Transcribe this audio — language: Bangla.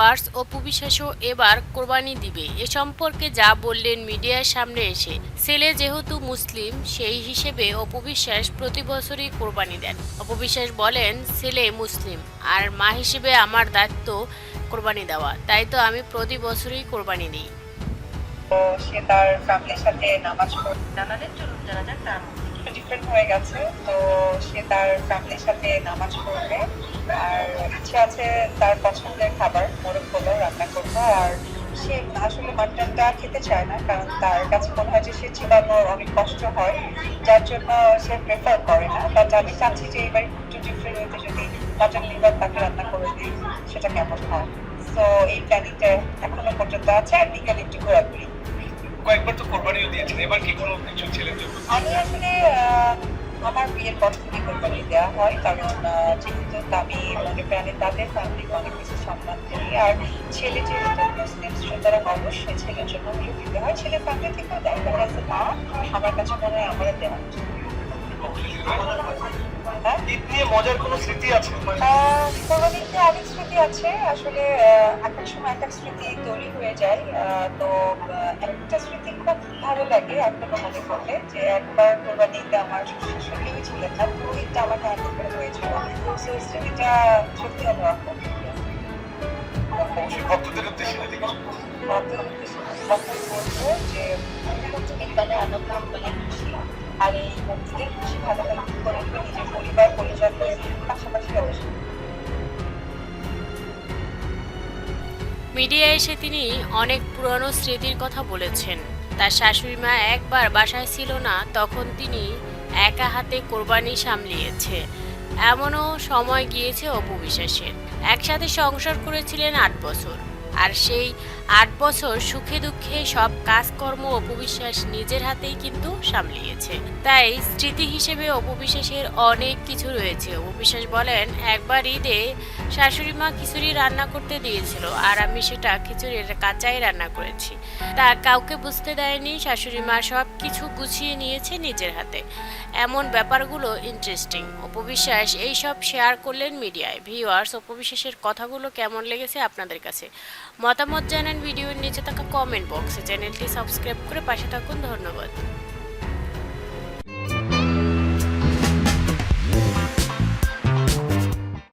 ভিউয়ার্স অপু বিশ্বাসও এবার কোরবানি দিবে। এ সম্পর্কে যা বললেন মিডিয়ার সামনে এসে, ছেলে যেহেতু মুসলিম, সেই হিসেবে অপবিশ্বাস প্রতি বছরই কোরবানি দেন। অপবিশ্বাস বলেন, ছেলে মুসলিম, আর মা হিসেবে আমার দায়িত্ব কোরবানি দেওয়া। তাই তো আমি প্রতি বছরই কোরবানি দিই। তো সে তার ফ্যামিলির সাথে নামাজ পড়ে। জানালেন চলুন জানা যাক তার ডিফারেন্ট হয়ে গেছে তো সে তার ফ্যামিলির সাথে নামাজ পড়বে। আর ইচ্ছে আছে তার পছন্দের খাবার মোরগ পোলাও রান্না করব আর সে আসলে মাটনটা খেতে চায় না কারণ তার কাছে মনে হয় যে সে চিবানো অনেক কষ্ট হয়। যার জন্য সে প্রেফার করে না। বাট আমি চাচ্ছি যে এবার একটু ডিফারেন্ট হইতে যদি মাটন লিভার তাকে রান্না করে দিই সেটা কেমন হয়? তো এই প্ল্যানিংটা এখনও পর্যন্ত আছে আর বিকালে একটু ঘোরাঘুরি। কয়েকবার তো কোরবানিও দিয়েছেন এবার কি কোনো কিছু ছেলের আমি আসলে আমার বিয়ের পর থেকে কোরবানি দেওয়া হয় কারণ যেহেতু আমি মনে প্রাণে তাদের ফ্যামিলিকে অনেক বেশি সম্মান করি আর ছেলে যেহেতু মুসলিম সুতরাং অবশ্যই ছেলের জন্য হলেও দিতে হয়। ছেলে ফ্যামিলি থেকেও দেয় অ্যাজ মা আমার কাছে মনে হয় আমার দেওয়া উচিত। হ্যাঁ? ঈদ নিয়ে মজার কোনো স্মৃতি আছে আহ, কোরবানিতে অনেক স্মৃতি আছে। আসলে আহ, এক এক সময় এক এক স্মৃতি তৈরি হয়ে যায়। তো একটা স্মৃতি খুব ভালো লাগে এখনও মনে পড়লে যে একবার কোরবানিতে আমার শাশুড়ি ছিলেন না পুরোহিতটা আমাকে হ্যান্ডেল করে হয়েছিল। সো স্মৃতিটা সত্যি অন্যরকম ভক্তদের উদ্দেশ্যে কথা বলব যে আনন্দ মানে খুশি। আর এই খুশি করে নিজের পরিবার পাশাপাশি অবশ্যই মিডিয়ায় এসে তিনি অনেক পুরনো স্মৃতির কথা বলেছেন। তার শাশুড়ি মা একবার বাসায় ছিল না, তখন তিনি একা হাতে কোরবানি সামলিয়েছে। এমনও সময় গিয়েছে অপু বিশ্বাসের। একসাথে সংসার করেছিলেন আট বছর। আর সেই আট বছর সুখে দুঃখে সব কাজকর্ম অপবিশ্বাস নিজের হাতেই কিন্তু সামলিয়েছে। তাই স্মৃতি হিসেবে অপবিশ্বাসের অনেক কিছু রয়েছে। অপবিশ্বাস বলেন, একবার ঈদে শাশুড়ি মা খিচুড়ি রান্না করতে দিয়েছিল আর আমি সেটা খিচুড়ির কাঁচাই রান্না করেছি। তা কাউকে বুঝতে দেয়নি, শাশুড়ি মা সব কিছু গুছিয়ে নিয়েছে নিজের হাতে। এমন ব্যাপারগুলো ইন্টারেস্টিং অপবিশ্বাস এইসব শেয়ার করলেন মিডিয়ায়। ভিউয়ার্স অপবিশ্বাসের কথাগুলো কেমন লেগেছে আপনাদের কাছে? মতামত জানান ভিডিওর নিচে থাকা কমেন্ট বক্সে চ্যানেলটি সাবস্ক্রাইব করে পাশে থাকুন। ধন্যবাদ।